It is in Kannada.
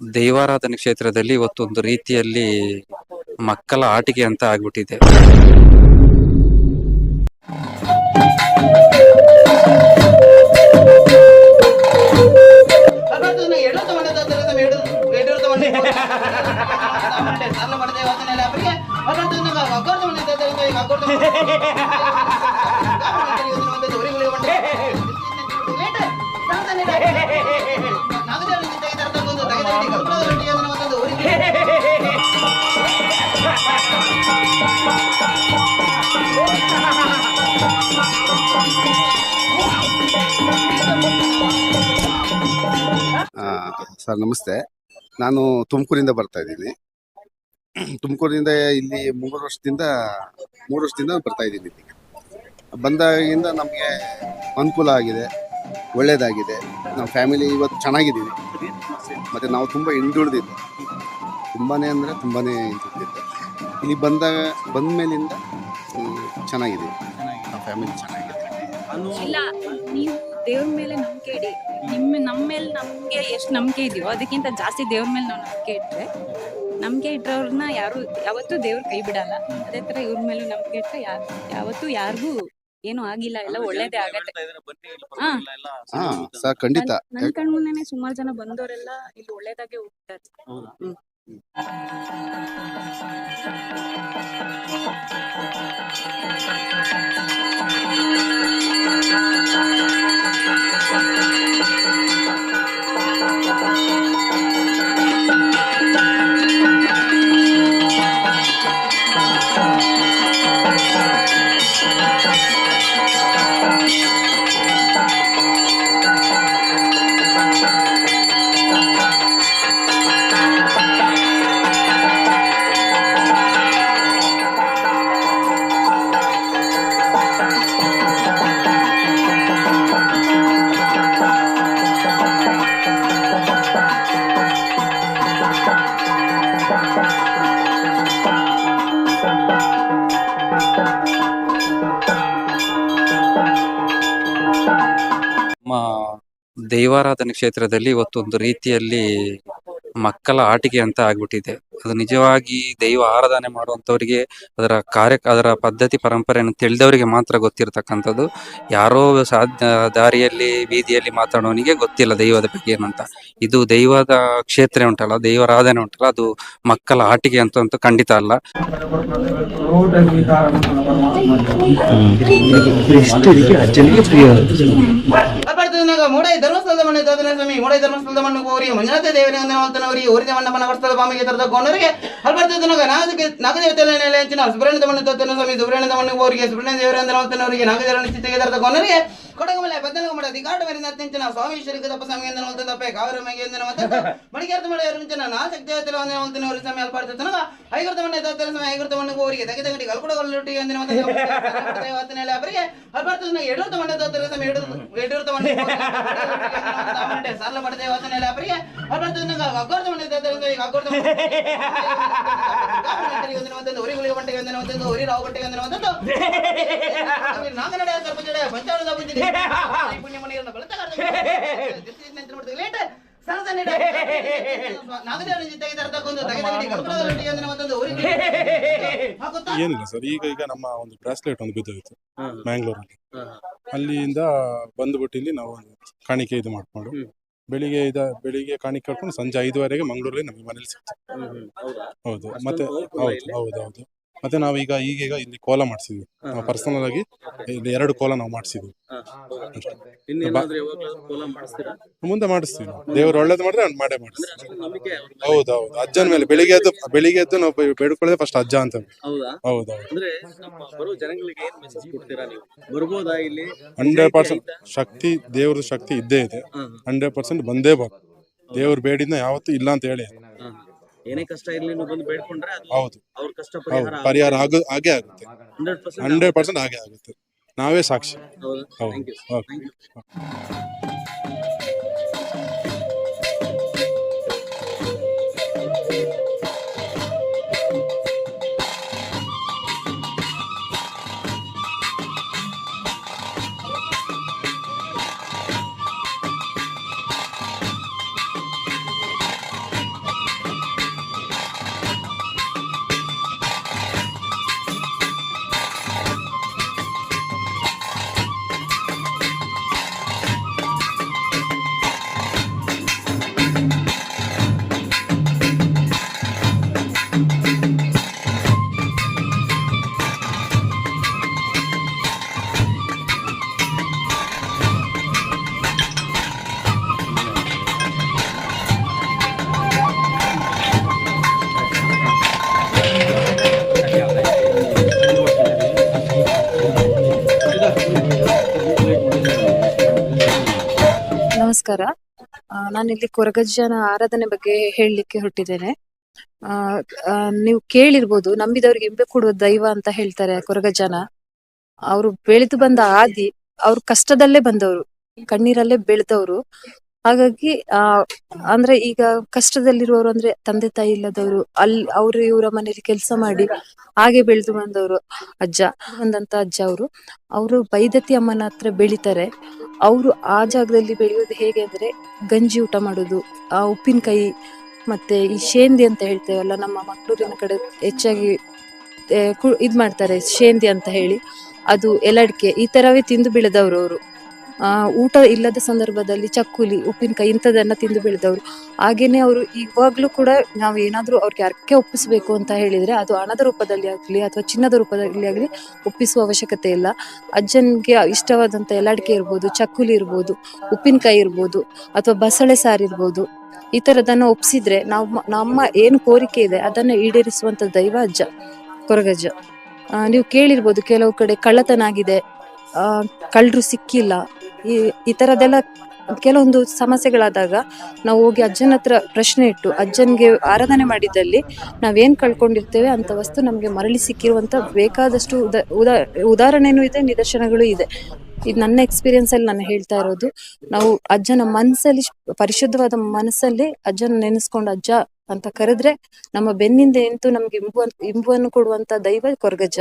ದೈವಾರಾಧನೆ ಕ್ಷೇತ್ರದಲ್ಲಿ ಇವತ್ತೊಂದು ರೀತಿಯಲ್ಲಿ ಮಕ್ಕಳ ಆಟಿಕೆ ಅಂತ ಆಗ್ಬಿಟ್ಟಿದೆ. ಸರ್, ನಮಸ್ತೆ. ನಾನು ತುಮಕೂರಿಂದ ಬರ್ತಾ ಇದ್ದೀನಿ. ತುಮಕೂರಿಂದ ಇಲ್ಲಿ ಮೂರು ವರ್ಷದಿಂದ ಮೂರು ವರ್ಷದಿಂದ ಬರ್ತಾ ಇದ್ದೀನಿ ಇಲ್ಲಿಗೆ. ಬಂದಾಗಿಂದ ನಮಗೆ ಅನುಕೂಲ ಆಗಿದೆ, ಒಳ್ಳೇದಾಗಿದೆ. ನಮ್ಮ ಫ್ಯಾಮಿಲಿ ಇವತ್ತು ಚೆನ್ನಾಗಿದ್ದೀವಿ. ಮತ್ತು ನಾವು ತುಂಬ ಹಿಂದುಳಿದಿದ್ದು. ತುಂಬಾ ಅಂದರೆ ತುಂಬಾ ಹಿಂದುಳಿದಿದ್ದು. ಇಲ್ಲಿ ಬಂದಾಗ ಬಂದ ಮೇಲಿಂದ ಚೆನ್ನಾಗಿದೆ. ನಮ್ಮ ಫ್ಯಾಮಿಲಿ ಚೆನ್ನಾಗಿದೆ. ಇಲ್ಲ ನೀವು ದೇವ್ರ ಮೇಲೆ ನಂಬಿಕೆ ಇಡಿ. ನಿಮ್ಮ ನಮ್ಮ ಮೇಲೆ ನಮಗೆ ಎಷ್ಟು ನಂಬಿಕೆ ಇದೆಯೋ ಅದಕ್ಕಿಂತ ಜಾಸ್ತಿ ದೇವ್ರ ಮೇಲೆ ನಾವು ನಂಬಿಕೆ ಇಟ್ಟರೆ ನಂಬಿಕೆ ಇಟ್ಟವ್ರನ್ನ ಯಾರು ಯಾವತ್ತೂ ದೇವ್ರ ಕೈ ಬಿಡಲ್ಲ. ಅದೇ ತರ ಇವ್ರ ಮೇಲೂ ನಂಬಿಕೆ ಇಟ್ರೆ ಯಾರು ಯಾವತ್ತೂ ಯಾರಿಗೂ ಏನು ಆಗಿಲ್ಲ ಎಲ್ಲ ಒಳ್ಳೇದೇ ಆಗತ್ತೆ. ಹಾ. ಹಾ ಸರ್ ಖಂಡಿತ. ನನ್ ಕಣ್ ಮುಂದೆನೆ ಸುಮಾರು ಜನ ಬಂದವರೆಲ್ಲ ಇಲ್ಲಿ ಒಳ್ಳೇದಾಗೆ ಹೋಗ್ತಾರೆ. ನಮ್ಮ ದೈವಾರಾಧನೆ ಕ್ಷೇತ್ರದಲ್ಲಿ ಇವತ್ತೊಂದು ರೀತಿಯಲ್ಲಿ ಮಕ್ಕಳ ಆಟಿಕೆ ಅಂತ ಆಗ್ಬಿಟ್ಟಿದೆ. ಅದು ನಿಜವಾಗಿ ದೈವ ಆರಾಧನೆ ಮಾಡುವಂತವರಿಗೆ ಅದರ ಕಾರ್ಯ, ಅದರ ಪದ್ಧತಿ, ಪರಂಪರೆಯನ್ನು ತಿಳಿದವರಿಗೆ ಮಾತ್ರ ಗೊತ್ತಿರತಕ್ಕಂಥದ್ದು. ಯಾರೋ ಸಾಧ್ಯ ದಾರಿಯಲ್ಲಿ, ಬೀದಿಯಲ್ಲಿ ಮಾತಾಡೋನಿಗೆ ಗೊತ್ತಿಲ್ಲ ದೈವದ ಬಗ್ಗೆ ಏನಂತ. ಇದು ದೈವದ ಕ್ಷೇತ್ರ ಉಂಟಲ್ಲ, ದೈವಾರಾಧನೆ ಉಂಟಲ್ಲ, ಅದು ಮಕ್ಕಳ ಆಟಿಕೆ ಅಂತ ಅಂತೂ ಖಂಡಿತ ಅಲ್ಲ. ಅಲ್ಬರ್ತನಾಗ ಮೂಡೈ ಧರ್ಮಸ್ಥಳದ ಮನೆ ದಾದನ ಸ್ವಾಮಿ, ಮೂಡೈ ಧರ್ಮಸ್ಥಳದ ಮಣ್ಣು ಕೋರಿ, ಮಂಜುನಾಥ ದೇವರಿಗೆ ವಂದನವಂತನವರಿಗೆ ಊರಿದ ಮಣ್ಣಪ್ಪನ ವರ್ಷದ ಬಾಮಿಗೆ ತರದ ಗೋಣರಿಗೆ ಅಲ್ಬರ್ತನಾಗ ನಾಗ ನಾಗದೇವತೆ ನೆಲೆ ಹಂಚಿನ ಸುಬ್ರಹ್ಮಣ್ಯದ ಮಣ್ಣು ತೋತನ ಸ್ವಾಮಿ, ಸುಬ್ರಹ್ಮಣ್ಯದ ಮಣ್ಣು ಹೋರಿಗೆ ಸುಬ್ರಹ್ಮಣ್ಯ ದೇವರ ವಂದನವಂತನವರಿಗೆ ನಾಗದೇವರ ಚಿತ್ತಿಗೆ ತರದ ಗೋಣರಿಗೆ ಕೊಡಗಮಲೆ ಬದ್ದನ ಮಡ ದಿಗಾಟ ಮರಿಂದ ಅತ್ಯಂಚನ ಸ್ವಾಮಿ ಶ್ರೀ ತಪ್ಪ ತಪ್ಪೆ ಕಾವೇರಿ ಮೇಗೆ ಮಗೆ ವಂದನವಂತ ಮಡಿಗೇರ್ತ ಮಳೆ ರುಂಚನ ನಾಸಕ್ ದೇವತೆ ವಂದನವಂತನವರಿಗೆ ಸಮಯ ಅಲ್ಬರ್ತನಗ ಐಗುರ್ತ ಮಣ್ಣೆ ತೋತನ ಸಮಯ ಐಗುರ್ತ ಮಣ್ಣು ಅವರಿಗೆ ತಗೆ ತಗಡಿ ಕಲ್ಕೊಡಗಲ್ಲು ವಂದನವಂತ ದೇವತನೆಲ್ಲ ಅವರಿಗೆ ಅಲ್ಬರ್ತನ ಎಡೂರ್ತ ಮಣ್ಣೆ ತೋತರ ಸಮಯ ಎಡೂರ್ತ ಮಣ್ಣೆ ಮಣ್ಣೆ ದೇವತನೆಲ್ಲ ಅವರಿಗೆ ಅಲ್ಬರ್ತನ ಅಗೋರ್ತ ಮಣ್ಣೆ ತೋತರ ಸ್ವಾಮಿ ಅಗೋರ್ತ ವಂದನವಂತ ಉರಿ ಗುಳಿಗೆ ಬಂಟೆ ವಂದನವಂತ ಉರಿ ರಾವು ಪುಣ್ಯ ಮನೆಯನ್ನು ಬೆಳತಗಾರ ಲೇಟ್ ನೀಡ ಜೊತೆಗೆ ತರತಕ್ಕೊಂದು ಏನಿಲ್ಲ ಸರ್ ಈಗ ಈಗ ನಮ್ಮ ಒಂದು ಬ್ರಾಸ್ಲೆಟ್ ಒಂದು ಬಿದ್ದೋಯ್ತು ಮ್ಯಾಂಗ್ಳೂರಲ್ಲಿ. ಅಲ್ಲಿಂದ ಬಂದ್ಬಿಟ್ಟು ಇಲ್ಲಿ ನಾವು ಕಾಣಿಕೆ ಇದು ಮಾಡ್ಕೊಂಡು ಬೆಳಿಗ್ಗೆ ಇದ ಬೆಳಿಗ್ಗೆ ಕಾಣಿ ಕಟ್ಕೊಂಡು ಸಂಜೆ ಐದುವರೆಗೆ ಮಂಗಳೂರಲ್ಲಿ ನಮಗೆ ಮನೇಲಿ ಸಿಗ್ತದೆ ಹೌದು? ಮತ್ತೆ ಹೌದು ಹೌದು ಹೌದು. ಮತ್ತೆ ನಾವೀಗ ಈಗೀಗ ಇಲ್ಲಿ ಕೋಲ ಮಾಡಿಸಿದ್ವಿ. ನಾವು ಪರ್ಸನಲ್ ಆಗಿ ಇಲ್ಲಿ ಎರಡು ಕೋಲ ನಾವು ಮಾಡಿಸಿದ್ವಿ. ಮುಂದೆ ಮಾಡಿಸ್ತೀವಿ ನಾವು. ದೇವರು ಒಳ್ಳೇದು ಮಾಡಿದ್ರೆ ಅವ್ನು ಮಾಡೇ ಮಾಡಿಸ್ತೀವಿ ಹೌದು ಹೌದು. ಅಜ್ಜನ ಮೇಲೆ ಬೆಳಿಗ್ಗೆ ಎದ್ದು ಬೆಳಿಗ್ಗೆ ಎದ್ದು ನಾವು ಬೇಡ್ಕೊಳ್ಳೋದೇ ಫಸ್ಟ್ ಅಜ್ಜ ಅಂತ. ಹೌದಾ? ಹೌದು ಹೌದು. ಅಂದ್ರೆ ನಮ್ಮ ಬರೋ ಜನಗಳಿಗೆ ಏನ್ ಮೆಸೇಜ್ ಕೊಡ್ತೀರಾ ನೀವು? ಬರ್ಬೋದಾ ಇಲ್ಲಿ? ಹಂಡ್ರೆಡ್ ಪರ್ಸೆಂಟ್ ಶಕ್ತಿ ದೇವ್ರದ ಶಕ್ತಿ ಇದ್ದೇ ಇದೆ. ಹಂಡ್ರೆಡ್ ಪರ್ಸೆಂಟ್ ಬಂದೇ ಬರ್ತದೆ ದೇವ್ರು ಬೇಡಿದ್ನ ಯಾವತ್ತೂ ಇಲ್ಲ ಅಂತ ಹೇಳಿ. ಏನೇ ಕಷ್ಟ ಇರ್ಲಿ ನೀವು ಬಂದು ಬೇಡ್ಕೊಂಡ್ರೆ ಅದು ಹೌದು. ಅವ್ರ ಕಷ್ಟ ಹೌದು. ಪರಿಹಾರ ಪರಿಹಾರ ಆಗ ಹಾಗೆ ಆಗುತ್ತೆ. ಹಂಡ್ರೆಡ್ ಪರ್ಸೆಂಟ್ ಹಂಡ್ರೆಡ್ ಪರ್ಸೆಂಟ್ ಹಾಗೆ ಆಗುತ್ತೆ. ನಾವೇ ಸಾಕ್ಷಿ. ಹೌದು. ಹೌದು. Thank you okay thank you ನಮಸ್ಕಾರ. ನಾನು ಇಲ್ಲಿ ಕೊರಗಜ್ಜನ ಆರಾಧನೆ ಬಗ್ಗೆ ಹೇಳಲಿಕ್ಕೆ ಹೊರಟಿದ್ದೇನೆ. ನೀವು ಕೇಳಿರ್ಬೋದು, ನಂಬಿದವರಿಗೆ ಇಂಬೆ ಕೊಡುವ ದೈವ ಅಂತ ಹೇಳ್ತಾರೆ ಕೊರಗಜ್ಜನ. ಅವರು ಬೆಳೆದು ಬಂದ ಆದಿ, ಅವ್ರು ಕಷ್ಟದಲ್ಲೇ ಬಂದವರು, ಕಣ್ಣೀರಲ್ಲೇ ಬೆಳೆದವರು. ಹಾಗಾಗಿ, ಆ, ಅಂದ್ರೆ ಈಗ ಕಷ್ಟದಲ್ಲಿರುವವರು ಅಂದ್ರೆ ತಂದೆ ತಾಯಿ ಇಲ್ಲದವರು, ಅಲ್ಲಿ ಅವ್ರು ಇವರ ಮನೆಯಲ್ಲಿ ಕೆಲಸ ಮಾಡಿ ಹಾಗೆ ಬೆಳೆದು ಬಂದವರು ಅಜ್ಜ, ಬಂದಂತ ಅಜ್ಜ ಅವರು. ಅವರು ಬೈದತಿ ಅಮ್ಮನ ಹತ್ರ ಬೆಳಿತಾರೆ. ಅವರು ಆ ಜಾಗದಲ್ಲಿ ಬೆಳೆಯೋದು ಹೇಗೆ ಅಂದ್ರೆ ಗಂಜಿ ಊಟ ಮಾಡೋದು, ಆ ಉಪ್ಪಿನಕಾಯಿ ಮತ್ತೆ ಈ ಶೇಂದಿ ಅಂತ ಹೇಳ್ತೇವಲ್ಲ ನಮ್ಮ ಮಂಗಳೂರಿನ ಕಡೆ ಹೆಚ್ಚಾಗಿ ಇದ್ ಮಾಡ್ತಾರೆ ಶೇಂದಿ ಅಂತ ಹೇಳಿ. ಅದು ಎಲಡ್ಕೆ ಈ ತರವೇ ತಿಂದು ಬೆಳೆದವರು ಅವರು. ಊಟ ಇಲ್ಲದ ಸಂದರ್ಭದಲ್ಲಿ ಚಕ್ಕುಲಿ, ಉಪ್ಪಿನಕಾಯಿ ಇಂಥದನ್ನ ತಿಂದು ಬೆಳೆದವರು. ಹಾಗೇನೆ ಅವರು ಇವಾಗ್ಲೂ ಕೂಡ ನಾವು ಏನಾದ್ರೂ ಅವ್ರಿಗೆ ಅರ್ಕೆ ಒಪ್ಪಿಸಬೇಕು ಅಂತ ಹೇಳಿದ್ರೆ ಅದು ಹಣದ ರೂಪದಲ್ಲಿ ಆಗ್ಲಿ ಅಥವಾ ಚಿನ್ನದ ರೂಪದಲ್ಲಿ ಆಗ್ಲಿ ಒಪ್ಪಿಸುವ ಅವಶ್ಯಕತೆ ಇಲ್ಲ. ಅಜ್ಜನ್ಗೆ ಇಷ್ಟವಾದಂತ ಎಲ್ಲಡಿಕೆ ಇರ್ಬೋದು, ಚಕ್ಕುಲಿ ಇರ್ಬೋದು, ಉಪ್ಪಿನಕಾಯಿ ಇರ್ಬೋದು ಅಥವಾ ಬಸಳೆ ಸಾರು ಇರ್ಬೋದು. ಈ ತರದನ್ನ ಒಪ್ಪಿಸಿದ್ರೆ ನಾವು ನಮ್ಮ ಏನು ಕೋರಿಕೆ ಇದೆ ಅದನ್ನ ಈಡೇರಿಸುವಂತ ದೈವ ಅಜ್ಜ, ಕೊರಗಜ್ಜ. ನೀವು ಕೇಳಿರ್ಬೋದು ಕೆಲವು ಕಡೆ ಕಳ್ಳತನ ಆಗಿದೆ. ಕಳ್ಳರು ಸಿಕ್ಕಿಲ್ಲ. ಈ ಈ ತರದೆಲ್ಲ ಕೆಲವೊಂದು ಸಮಸ್ಯೆಗಳಾದಾಗ ನಾವು ಹೋಗಿ ಅಜ್ಜನ ಹತ್ರ ಪ್ರಶ್ನೆ ಇಟ್ಟು ಅಜ್ಜನ್ಗೆ ಆರಾಧನೆ ಮಾಡಿದಲ್ಲಿ ನಾವೇನ್ ಕಳ್ಕೊಂಡಿರ್ತೇವೆ ಅಂತ ವಸ್ತು ನಮ್ಗೆ ಮರಳಿ ಸಿಕ್ಕಿರುವಂತ ಬೇಕಾದಷ್ಟು ಉದ, ಉದಾ, ಉದಾಹರಣೆನೂ ಇದೆ, ನಿದರ್ಶನಗಳು ಇದೆ. ಇದು ನನ್ನ ಎಕ್ಸ್ಪೀರಿಯನ್ಸ್ ಅಲ್ಲಿ ನಾನು ಹೇಳ್ತಾ ಇರೋದು, ನಾವು ಅಜ್ಜನ ಮನಸ್ಸಲ್ಲಿ ಪರಿಶುದ್ಧವಾದ ಮನಸ್ಸಲ್ಲಿ ಅಜ್ಜನ ನೆನೆಸ್ಕೊಂಡು ಅಜ್ಜ ಅಂತ ಕರೆದ್ರೆ ನಮ್ಮ ಬೆನ್ನಿಂದ ನಿಂತು ನಮ್ಗೆ ಇಂಬು ಇಂಬುವನ್ನು ಕೊಡುವಂತ ದೈವ ಕೊರಗಜ್ಜ.